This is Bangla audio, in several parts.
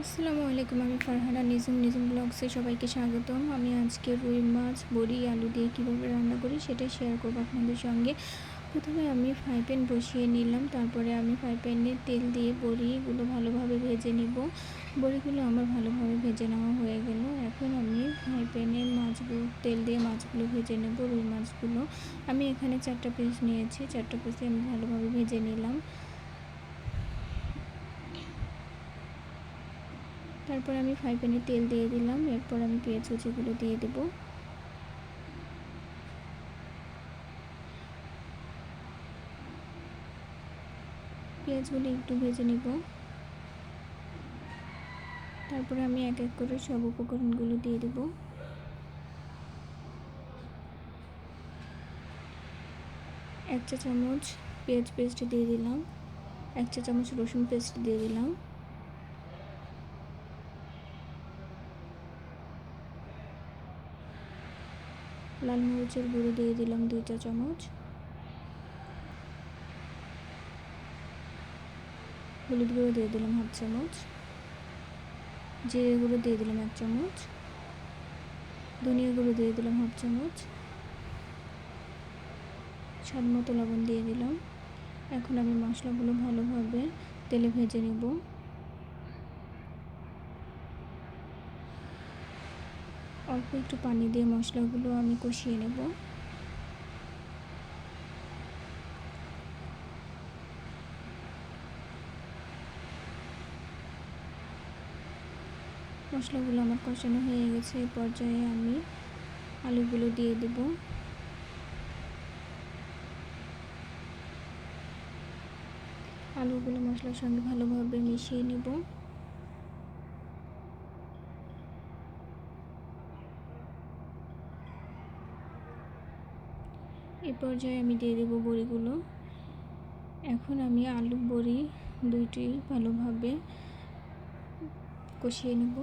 আসসালামু আলাইকুম, আমি ফারহানা নিজুম নিজুম ব্লগসে সবাইকে স্বাগতম। আমি আজকে রুই মাছ, বড়ি, আলু দিয়ে কীভাবে রান্না করি সেটাই শেয়ার করব আপনাদের সঙ্গে। প্রথমে আমি ফ্রাই প্যান বসিয়ে নিলাম, তারপরে আমি ফ্রাই প্যানে তেল দিয়ে বড়িগুলো ভালোভাবে ভেজে নিব। বড়িগুলো আমার ভালোভাবে ভেজে নেওয়া হয়ে গেল। এখন আমি ফ্রাই প্যানে মাছগুলো, তেল দিয়ে মাছগুলো ভেজে নেব, রুই মাছগুলো। আমি এখানে চারটা পিস নিয়েছি, চারটা পিসে আমি ভালোভাবে ভেজে নিলাম। তারপর আমি ফ্রাই প্যানে তেল দিয়ে দিলাম। এরপর আমি পেঁয়াজ কুচিগুলো দিয়ে দেব। পেঁয়াজগুলো একটু ভেজে নিব। তারপরে আমি এক এক করে সব উপকরণগুলো দিয়ে দেব। এক চা চামচ পেঁয়াজ পেস্ট দিয়ে দিলাম। এক চা চামচ রসুন পেস্ট দিয়ে দিলাম। লাল মরিচের গুঁড়ো দিয়ে দিলাম দুই চা চামচ। হলুদ গুঁড়ো দিয়ে দিলাম হাফ চামচ। জিরে গুঁড়ো দিয়ে দিলাম এক চামচ। ধনিয়া গুঁড়ো দিয়ে দিলাম হাফ চামচ। স্বাদ মতো লবণ দিয়ে দিলাম। এখন আমি মশলাগুলো ভালোভাবে তেলে ভেজে নেব। অল্প একটু পানি দিয়ে মশলাগুলো আমি কষিয়ে নেব। মশলাগুলো আমার কষানো হয়ে গেছে এই পর্যায়ে আমি আলুগুলো দিয়ে দেব। আলুগুলো মশলার সঙ্গে ভালোভাবে মিশিয়ে নেব। এ পর্যায়ে আমি দিয়ে দেবো বড়িগুলো। এখন আমি আলু, বড়ি দুইটি ভালোভাবে কষিয়ে নেব।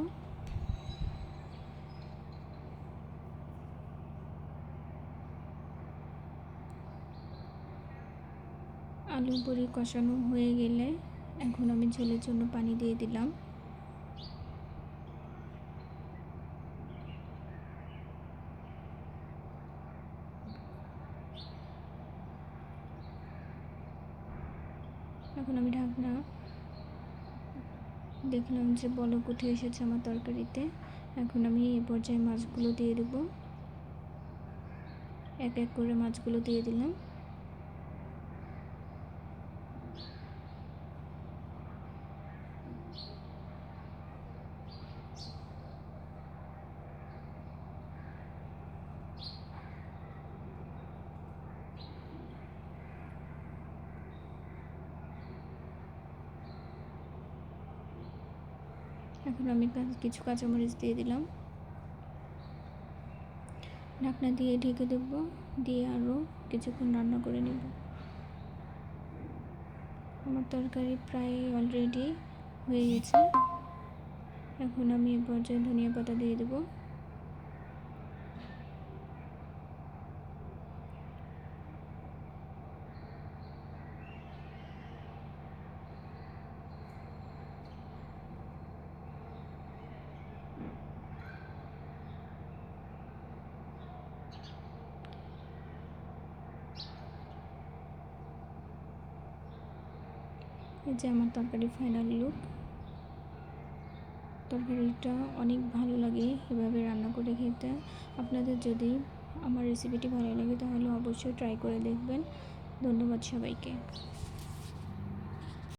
আলু, বড়ি কষানো হয়ে গেলে এখন আমি ঝোলের জন্য পানি দিয়ে দিলাম। এখন আমি ঢাকনা দেখলাম যে বলক উঠে এসেছে আমার তরকারিতে। এখন আমি এ পর্যায়ে মাছগুলো দিয়ে দেবো। এক এক করে মাছগুলো দিয়ে দিলাম। এখন আমি কিছু কাঁচামরিচ দিয়ে দিলাম। ঢাকনা দিয়ে ঢেকে দেব দিয়ে আরও কিছুক্ষণ রান্না করে নেব। আমার তরকারি প্রায় অলরেডি হয়ে গেছে। এখন আমি এ পর্যায়ে ধনিয়া পাতা দিয়ে দেবো। এই যে আমার তরকারি ফাইনাল লুক তরকারিটা অনেক ভালো লাগে এভাবে রান্না করে খেতে। আপনাদের যদি আমার রেসিপিটি ভালো লাগে তাহলে অবশ্যই ট্রাই করে দেখবেন। ধন্যবাদ সবাইকে।